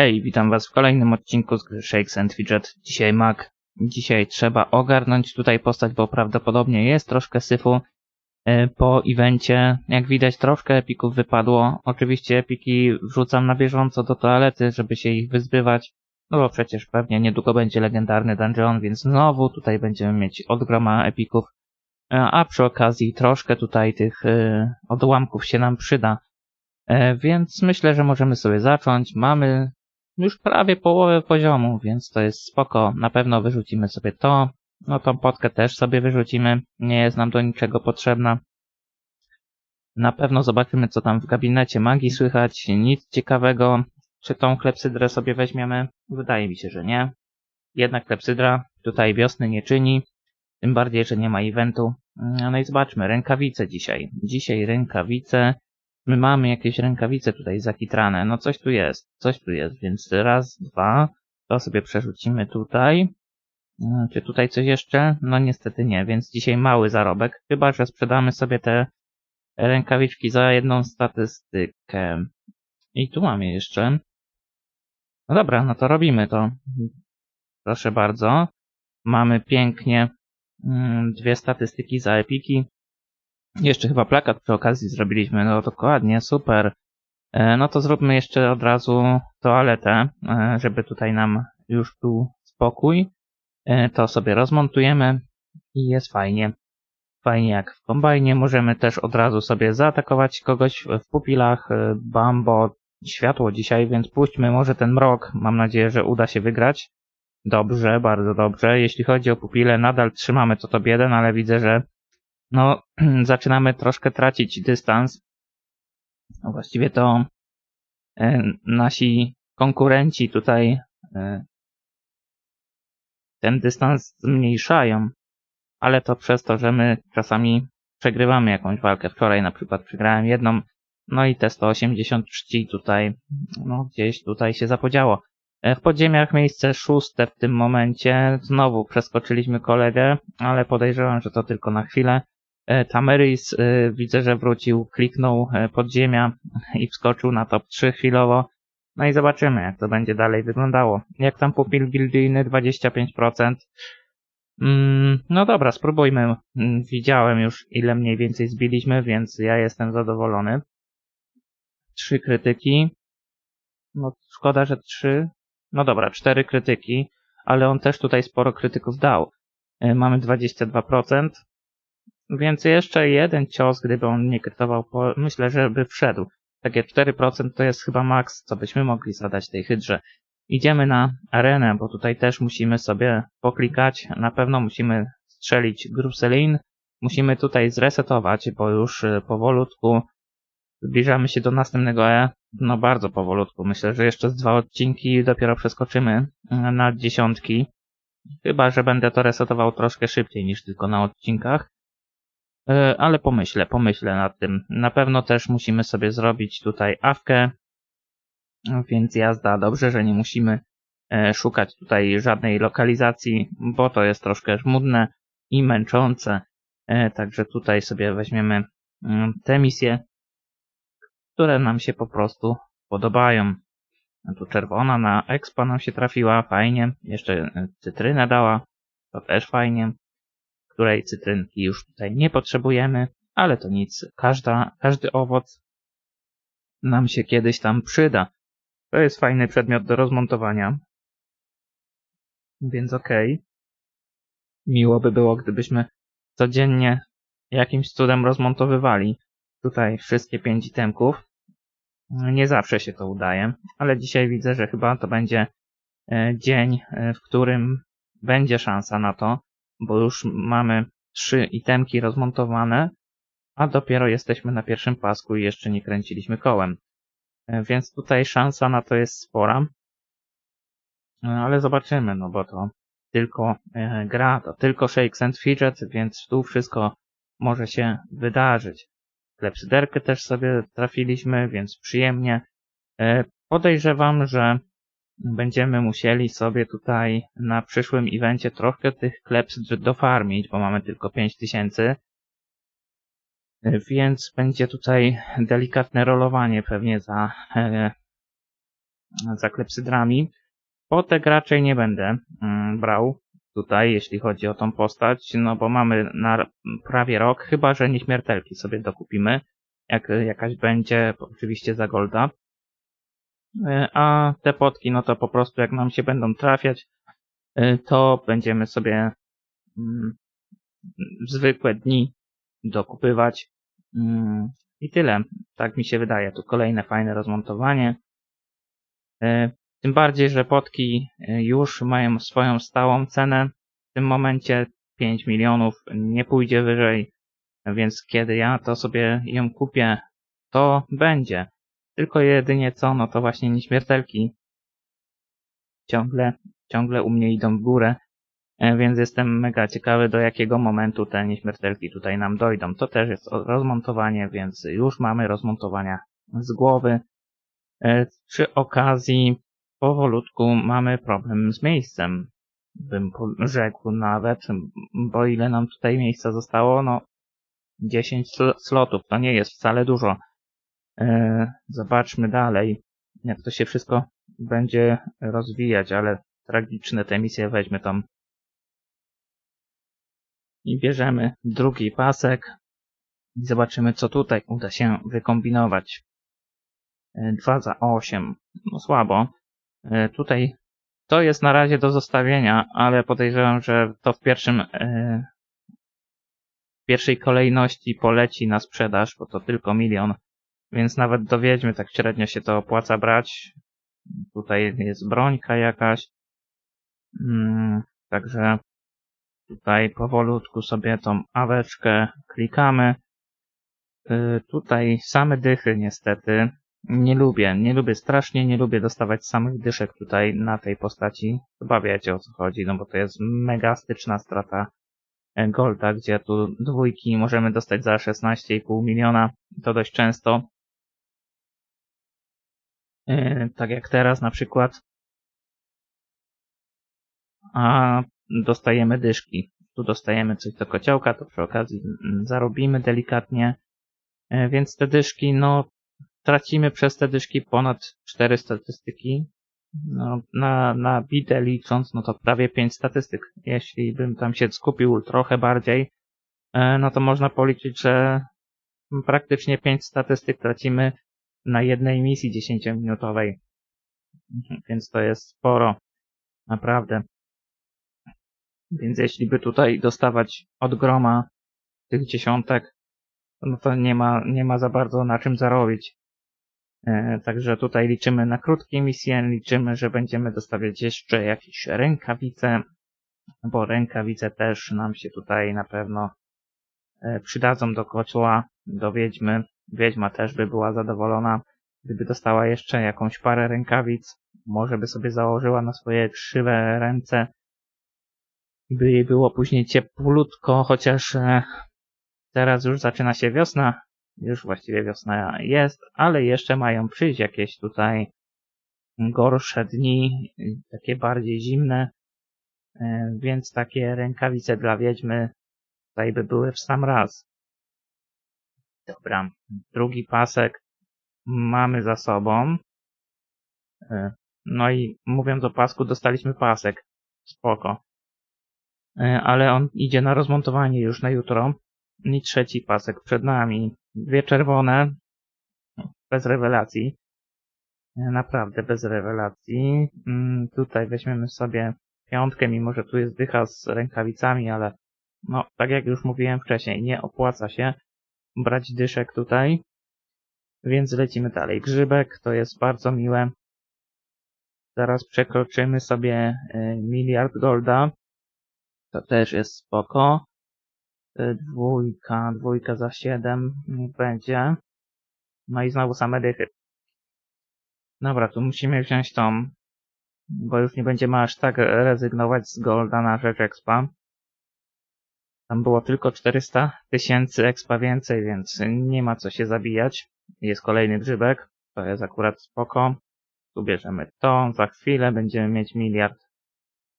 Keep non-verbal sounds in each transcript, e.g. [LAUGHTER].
Hej, witam was w kolejnym odcinku z gry Shakes and Fidget. Dzisiaj Mac. Dzisiaj trzeba ogarnąć tutaj postać, bo prawdopodobnie jest troszkę syfu e, po evencie. Jak widać troszkę epików wypadło. Oczywiście epiki wrzucam na bieżąco do toalety, żeby się ich wyzbywać. No bo przecież pewnie niedługo będzie legendarny dungeon, więc znowu tutaj będziemy mieć od groma epików. E, A przy okazji troszkę tutaj tych e, odłamków się nam przyda. Więc myślę, że możemy sobie zacząć. Mamy już prawie połowę poziomu, więc to jest spoko. Na pewno wyrzucimy sobie to. No tą potkę też sobie wyrzucimy. Nie jest nam do niczego potrzebna. Na pewno zobaczymy, co tam w gabinecie magii słychać. Nic ciekawego. Czy tą klepsydrę sobie weźmiemy? Wydaje mi się, że nie. Jednak klepsydra tutaj wiosny nie czyni. Tym bardziej, że nie ma eventu. No i zobaczmy, rękawice dzisiaj. Dzisiaj rękawice. My mamy jakieś rękawice tutaj zakitrane. No coś tu jest, coś tu jest, więc raz, dwa. To sobie przerzucimy tutaj. Mm, Czy tutaj coś jeszcze? No niestety nie, więc dzisiaj mały zarobek. Chyba, że sprzedamy sobie te rękawiczki za jedną statystykę. I tu mamy jeszcze. No dobra, no to robimy to. Proszę bardzo. Mamy pięknie mm, dwie statystyki za epiki. Jeszcze chyba plakat przy okazji zrobiliśmy, no dokładnie, super. E, No to zróbmy jeszcze od razu toaletę, e, żeby tutaj nam już tu spokój. E, To sobie rozmontujemy i jest fajnie. Fajnie jak w kombajnie. Możemy też od razu sobie zaatakować kogoś w pupilach. Bambo, światło dzisiaj, więc puśćmy może ten mrok. Mam nadzieję, że uda się wygrać. Dobrze, bardzo dobrze. Jeśli chodzi o pupile, nadal trzymamy to top 1, ale widzę, że no, [CLEARS THROAT] zaczynamy troszkę tracić dystans. No właściwie to e, nasi konkurenci tutaj e, ten dystans zmniejszają, ale to przez to, że my czasami przegrywamy jakąś walkę. Wczoraj na przykład przegrałem jedną, no i te 180 czci tutaj, no gdzieś tutaj się zapodziało. E, W podziemiach miejsce szóste w tym momencie. Znowu przeskoczyliśmy kolegę, ale podejrzewam, że to tylko na chwilę. E, Tameris e, widzę, że wrócił, kliknął e, podziemia i wskoczył na top 3 chwilowo. No i zobaczymy, jak to będzie dalej wyglądało. Jak tam pupil gildyjny 25%. Mm, no dobra, spróbujmy. Mm, Widziałem już, ile mniej więcej zbiliśmy, więc ja jestem zadowolony. Trzy krytyki. No szkoda, że trzy. No dobra, cztery krytyki, ale on też tutaj sporo krytyków dał. Mamy 22%. Więc jeszcze jeden cios, gdyby on nie krytował, myślę, że by wszedł. Takie 4% to jest chyba maks, co byśmy mogli zadać tej hydrze. Idziemy na arenę, bo tutaj też musimy sobie poklikać. Na pewno musimy strzelić Gruselin. Musimy tutaj zresetować, bo już e, powolutku zbliżamy się do następnego E. No bardzo powolutku. Myślę, że jeszcze z dwa odcinki dopiero przeskoczymy e, na dziesiątki. Chyba, że będę to resetował troszkę szybciej niż tylko na odcinkach. E, ale pomyślę, pomyślę nad tym. Na pewno też musimy sobie zrobić tutaj awkę, więc jazda. Dobrze, że nie musimy e, szukać tutaj żadnej lokalizacji, bo to jest troszkę żmudne i męczące. E, Także tutaj sobie weźmiemy mm, te misje, które nam się po prostu podobają. Tu czerwona na expa nam się trafiła, fajnie. Jeszcze cytrynę dała, to też fajnie której cytrynki już tutaj nie potrzebujemy, ale to nic, Każda, każdy owoc nam się kiedyś tam przyda. To jest fajny przedmiot do rozmontowania. Więc okej. Miło by było, gdybyśmy codziennie jakimś cudem rozmontowywali tutaj wszystkie pięć itemków. Nie zawsze się to udaje, ale dzisiaj widzę, że chyba to będzie e, dzień, e, w którym będzie szansa na to, bo już mamy trzy itemki rozmontowane, a dopiero jesteśmy na pierwszym pasku i jeszcze nie kręciliśmy kołem. E, Więc tutaj szansa na to jest spora. E, Ale zobaczymy, no bo to tylko e, gra, to tylko Shakes and Fidget, więc tu wszystko może się wydarzyć. Klepsyderkę też sobie trafiliśmy, więc przyjemnie. Podejrzewam, że będziemy musieli sobie tutaj na przyszłym evencie troszkę tych klepsydr dofarmić, bo mamy tylko 5000. Więc będzie tutaj delikatne rolowanie pewnie za e, za klepsydrami. Potek raczej nie będę mm, brał tutaj, jeśli chodzi o tą postać, no bo mamy na prawie rok, chyba że nieśmiertelki sobie dokupimy, jak jakaś będzie, oczywiście za golda. E, A te potki, no to po prostu jak nam się będą trafiać, e, to będziemy sobie mm, w zwykłe dni dokupywać. Mm, I tyle. Tak mi się wydaje. Tu kolejne fajne rozmontowanie. E, Tym bardziej, że potki już mają swoją stałą cenę. W tym momencie 5 milionów nie pójdzie wyżej, więc kiedy ja to sobie ją kupię, to będzie. Tylko jedynie co, no to właśnie nieśmiertelki ciągle, ciągle u mnie idą w górę, e, więc jestem mega ciekawy do jakiego momentu te nieśmiertelki tutaj nam dojdą. To też jest rozmontowanie, więc już mamy rozmontowania z głowy. E, Przy okazji powolutku mamy problem z miejscem, bym rzekł nawet, bo ile nam tutaj miejsca zostało, no 10 sl- slotów, to nie jest wcale dużo. E, Zobaczmy dalej, jak to się wszystko będzie rozwijać, ale tragiczne te misje weźmy tam. I bierzemy drugi pasek i zobaczymy, co tutaj uda się wykombinować. 2 za 8. No słabo. E, Tutaj to jest na razie do zostawienia, ale podejrzewam, że to w pierwszym e, w pierwszej kolejności poleci na sprzedaż, bo to tylko milion. Więc nawet do Wiedźmy tak średnio się to opłaca brać. Tutaj jest brońka jakaś. Mm, także tutaj powolutku sobie tą aweczkę klikamy. Y, tutaj same dychy niestety. Nie lubię, nie lubię, strasznie nie lubię dostawać samych dyszek tutaj na tej postaci. Chyba wiecie o co chodzi, no bo to jest megastyczna strata e, golda, gdzie tu dwójki możemy dostać za 16,5 miliona. To dość często. E, Tak jak teraz na przykład. A dostajemy dyszki. Tu dostajemy coś do kociołka, to przy okazji zarobimy delikatnie. E, Więc te dyszki, no, tracimy przez te dyszki ponad 4 statystyki. No, na, na bidę licząc, no to prawie 5 statystyk. Jeśli bym tam się skupił trochę bardziej, e, no to można policzyć, że praktycznie 5 statystyk tracimy na jednej misji 10-minutowej. Mhm, Więc to jest sporo. Naprawdę. Więc jeśli by tutaj dostawać od groma tych dziesiątek, no to nie ma, nie ma za bardzo na czym zarobić. E, Także tutaj liczymy na krótkie misje, liczymy, że będziemy dostawiać jeszcze jakieś rękawice, bo rękawice też nam się tutaj na pewno e, przydadzą do kocioła, do wiedźmy. Wiedźma też by była zadowolona, gdyby dostała jeszcze jakąś parę rękawic. Może by sobie założyła na swoje krzywe ręce, by jej było później cieplutko, chociaż e, teraz już zaczyna się wiosna, już właściwie wiosna jest, ale jeszcze mają przyjść jakieś tutaj gorsze dni, takie bardziej zimne, e, więc takie rękawice dla wiedźmy tutaj by były w sam raz. Dobra, drugi pasek mamy za sobą. E, No i mówiąc o pasku, dostaliśmy pasek. Spoko. E, Ale on idzie na rozmontowanie już na jutro. I trzeci pasek przed nami. Dwie czerwone. Bez rewelacji. E, Naprawdę bez rewelacji. Mm, Tutaj weźmiemy sobie piątkę, mimo że tu jest dycha z rękawicami, ale no, tak jak już mówiłem wcześniej, nie opłaca się brać dyszek tutaj. Więc lecimy dalej. Grzybek to jest bardzo miłe. Zaraz przekroczymy sobie e, miliard golda. To też jest spoko. E, Dwójka, dwójka za siedem będzie. No i znowu same dychy. Dobra, tu musimy wziąć tą, bo już nie będziemy aż tak rezygnować z golda na rzecz expa. Tam było tylko 400 tysięcy expa więcej, więc nie ma co się zabijać. Jest kolejny grzybek, to jest akurat spoko. Tu bierzemy to, za chwilę będziemy mieć miliard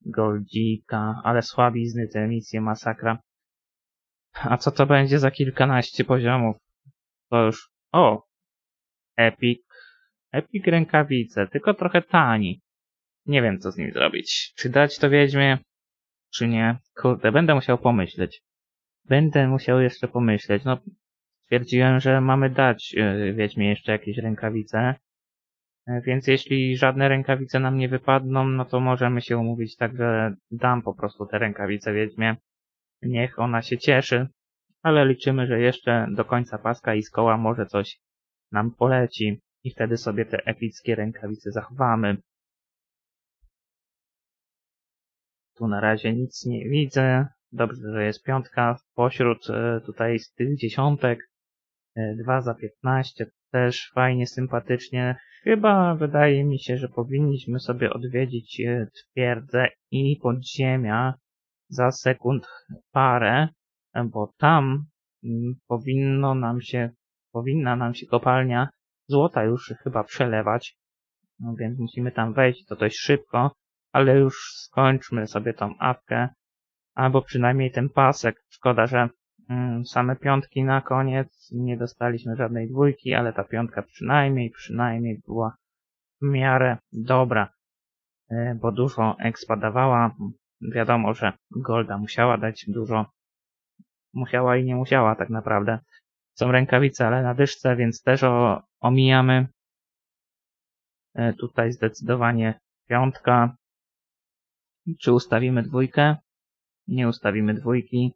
goldzika, ale słabizny te misje, masakra. A co to będzie za kilkanaście poziomów? To już... O! Epic Epic rękawice, tylko trochę tani. Nie wiem, co z nim zrobić. Czy dać to wiedźmie, czy nie? Kurde, będę musiał pomyśleć. Będę musiał jeszcze pomyśleć. No, stwierdziłem, że mamy dać yy, wiedźmie jeszcze jakieś rękawice. E, Więc jeśli żadne rękawice nam nie wypadną, no to możemy się umówić tak, że dam po prostu te rękawice wiedźmie. Niech ona się cieszy, ale liczymy, że jeszcze do końca paska i z koła może coś nam poleci i wtedy sobie te epickie rękawice zachowamy. Na razie nic nie widzę. Dobrze, że jest piątka pośród e, tutaj z tych dziesiątek. E, Dwa za 15 też fajnie, sympatycznie. Chyba wydaje mi się, że powinniśmy sobie odwiedzić e, twierdzę i podziemia za sekund parę, e, bo tam mm, powinno nam się, powinna nam się kopalnia złota już chyba przelewać. No więc musimy tam wejść, to dość szybko, ale już skończmy sobie tą awkę, albo przynajmniej ten pasek. Szkoda, że mm, same piątki na koniec, nie dostaliśmy żadnej dwójki, ale ta piątka przynajmniej, przynajmniej była w miarę dobra, e, bo dużo expa dawała. Wiadomo, że Golda musiała dać dużo, musiała i nie musiała tak naprawdę. Są rękawice, ale na dyszce, więc też o, omijamy. E, Tutaj zdecydowanie piątka. Czy ustawimy dwójkę? Nie ustawimy dwójki,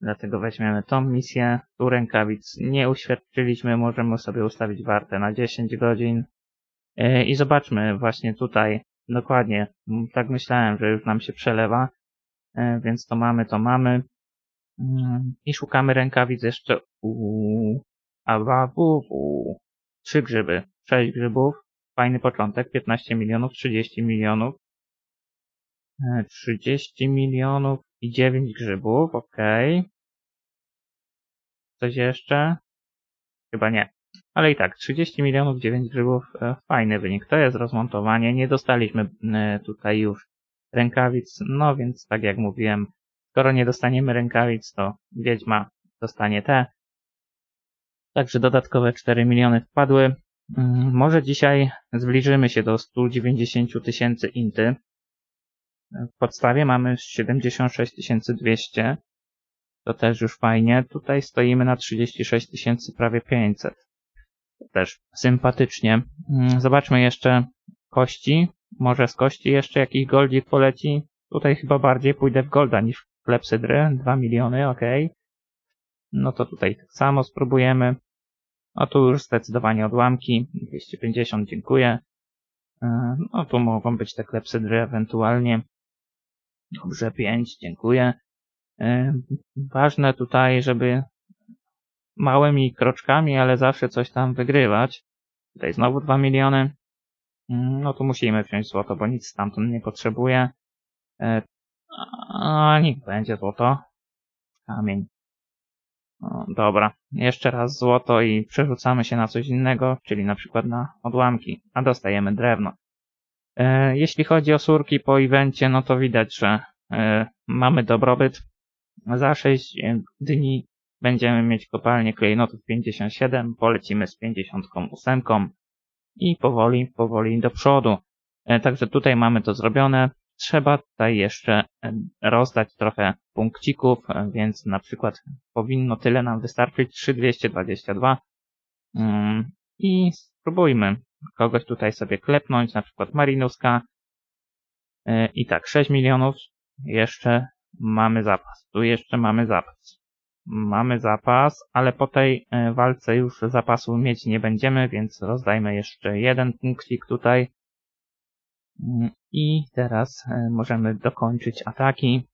dlatego weźmiemy tą misję. Tu rękawic nie uświadczyliśmy, możemy sobie ustawić wartę na 10 godzin. E, I zobaczmy właśnie tutaj, dokładnie, tak myślałem, że już nam się przelewa, E, więc to mamy, to mamy. Mm, I szukamy rękawic jeszcze u AWW. Trzy grzyby, sześć grzybów, fajny początek, 15 milionów, 30 milionów, 30 milionów i 9 grzybów, okej. Coś jeszcze? Chyba nie. Ale i tak, 30 milionów, 9 grzybów, e, fajny wynik. To jest rozmontowanie. Nie dostaliśmy e, tutaj już rękawic, no więc tak jak mówiłem, skoro nie dostaniemy rękawic, to Wiedźma dostanie te. Także dodatkowe 4 miliony wpadły. Mm, Może dzisiaj zbliżymy się do 190 tysięcy inty. W podstawie mamy 76 200. To też już fajnie. Tutaj stoimy na 36 tysięcy prawie 500. To też sympatycznie. Mm, Zobaczmy jeszcze kości. Może z kości jeszcze jakiś goldzik poleci. Tutaj chyba bardziej pójdę w golda niż w klepsydrę. 2 miliony, ok. No to tutaj tak samo spróbujemy. No tu już zdecydowanie odłamki. 250, dziękuję. E, No tu mogą być te klepsydry ewentualnie. Dobrze, 5, dziękuję. E, Ważne tutaj, żeby małymi kroczkami, ale zawsze coś tam wygrywać. Tutaj znowu 2 miliony. Mm, No tu musimy wziąć złoto, bo nic stamtąd nie potrzebuję. E, A niech będzie złoto. Kamień. No, dobra, jeszcze raz złoto i przerzucamy się na coś innego, czyli na przykład na odłamki, a dostajemy drewno. E, jeśli chodzi o surki po evencie, no to widać, że e, mamy dobrobyt. Za 6 dni będziemy mieć kopalnię klejnotów 57, polecimy z 58 i powoli, powoli do przodu. E, Także tutaj mamy to zrobione. Trzeba tutaj jeszcze rozdać trochę punkcików, więc na przykład powinno tyle nam wystarczyć, 3222. Mm, I spróbujmy kogoś tutaj sobie klepnąć, na przykład Marinuska. E, I tak, 6 milionów. Jeszcze mamy zapas. Tu jeszcze mamy zapas. Mamy zapas, ale po tej e, walce już zapasu mieć nie będziemy, więc rozdajmy jeszcze jeden punkcik tutaj. Mm, I teraz e, możemy dokończyć ataki.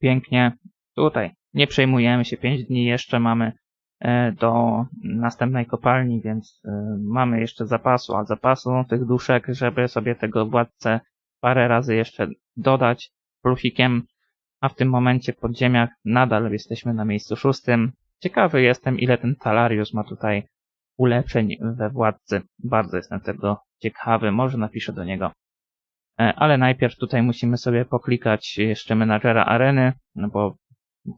Pięknie. Tutaj nie przejmujemy się, 5 dni jeszcze mamy do następnej kopalni, więc e, mamy jeszcze zapasu, a zapasu tych duszek, żeby sobie tego władcę parę razy jeszcze dodać plusikiem, a w tym momencie pod ziemiach nadal jesteśmy na miejscu szóstym. Ciekawy jestem, ile ten Talarius ma tutaj ulepszeń we władcy. Bardzo jestem tego ciekawy, może napiszę do niego. E, Ale najpierw tutaj musimy sobie poklikać jeszcze menadżera areny, no bo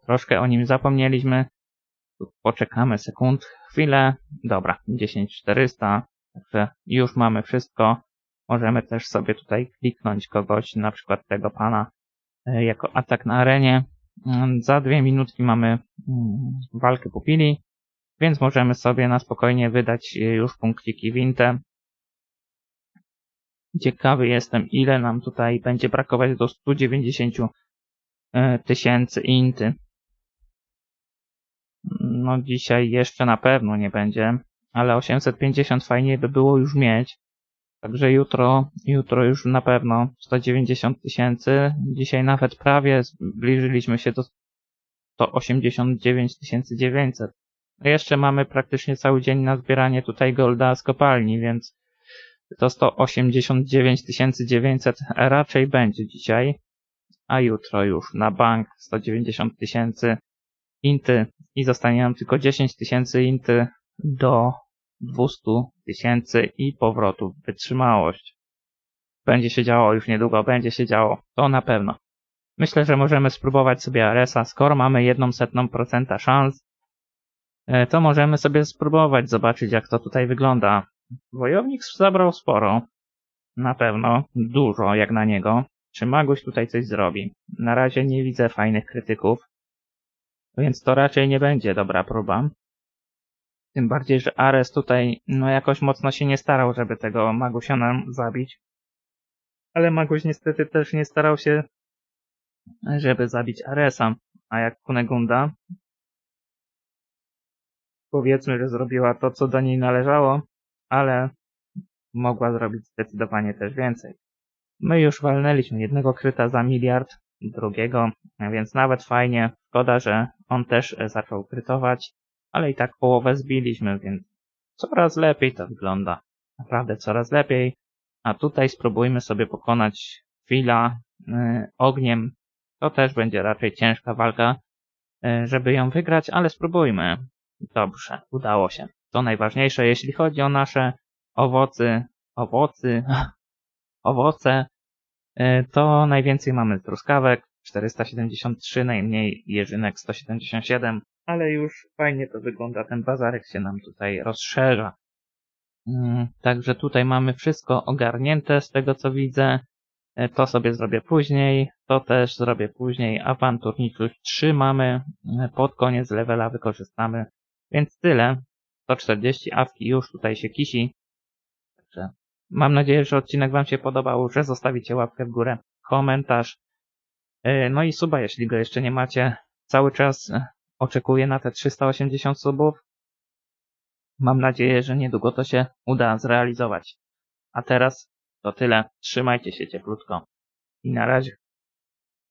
troszkę o nim zapomnieliśmy. Poczekamy sekund, chwilę. Dobra, 10400. Także już mamy wszystko. Możemy też sobie tutaj kliknąć kogoś, na przykład tego pana, e, jako atak na arenie. Mm, Za dwie minutki mamy mm, walkę pupili, więc możemy sobie na spokojnie wydać e, już punkciki w Inte. Ciekawy jestem, ile nam tutaj będzie brakować do 190 e, tysięcy Inty. No dzisiaj jeszcze na pewno nie będzie, ale 850 fajnie by było już mieć. Także jutro, jutro już na pewno 190 tysięcy. Dzisiaj nawet prawie zbliżyliśmy się do 189 900. Jeszcze mamy praktycznie cały dzień na zbieranie tutaj golda z kopalni, więc to 189 900 raczej będzie dzisiaj, a jutro już na bank 190 tysięcy inty i zostanie nam tylko 10 tysięcy inty do 200 tysięcy i powrotu wytrzymałość. Będzie się działo już niedługo, będzie się działo, to na pewno. Myślę, że możemy spróbować sobie Aresa, skoro mamy jedną setną procenta szans, e, to możemy sobie spróbować zobaczyć jak to tutaj wygląda. Wojownik zabrał sporo, na pewno, dużo jak na niego. Czy Maguś tutaj coś zrobi? Na razie nie widzę fajnych krytyków, więc to raczej nie będzie dobra próba. Tym bardziej, że Ares tutaj no jakoś mocno się nie starał, żeby tego Magusia nam zabić. Ale Maguś niestety też nie starał się, żeby zabić Aresa. A jak Kunegunda, powiedzmy, że zrobiła to, co do niej należało, ale mogła zrobić zdecydowanie też więcej. My już walnęliśmy jednego kryta za miliard, drugiego, więc nawet fajnie. Szkoda, że on też zaczął krytować, ale i tak połowę zbiliśmy, więc coraz lepiej to wygląda. Naprawdę coraz lepiej. A tutaj spróbujmy sobie pokonać Fila y, ogniem. To też będzie raczej ciężka walka, y, żeby ją wygrać, ale spróbujmy. Dobrze, udało się. To najważniejsze, jeśli chodzi o nasze owocy, owocy, [LAUGHS] owoce, to najwięcej mamy truskawek, 473, najmniej jeżynek 177, ale już fajnie to wygląda, ten bazarek się nam tutaj rozszerza. Mm, Także tutaj mamy wszystko ogarnięte z tego co widzę. E, To sobie zrobię później, to też zrobię później. Awanturniczość 3 mamy, e, pod koniec levela wykorzystamy. Więc tyle. 140 awki już tutaj się kisi. Także mam nadzieję, że odcinek Wam się podobał, że zostawicie łapkę w górę, komentarz. E, No i suba, jeśli go jeszcze nie macie. Cały czas e, oczekuję na te 380 subów. Mam nadzieję, że niedługo to się uda zrealizować. A teraz to tyle. Trzymajcie się cieplutko. I na razie.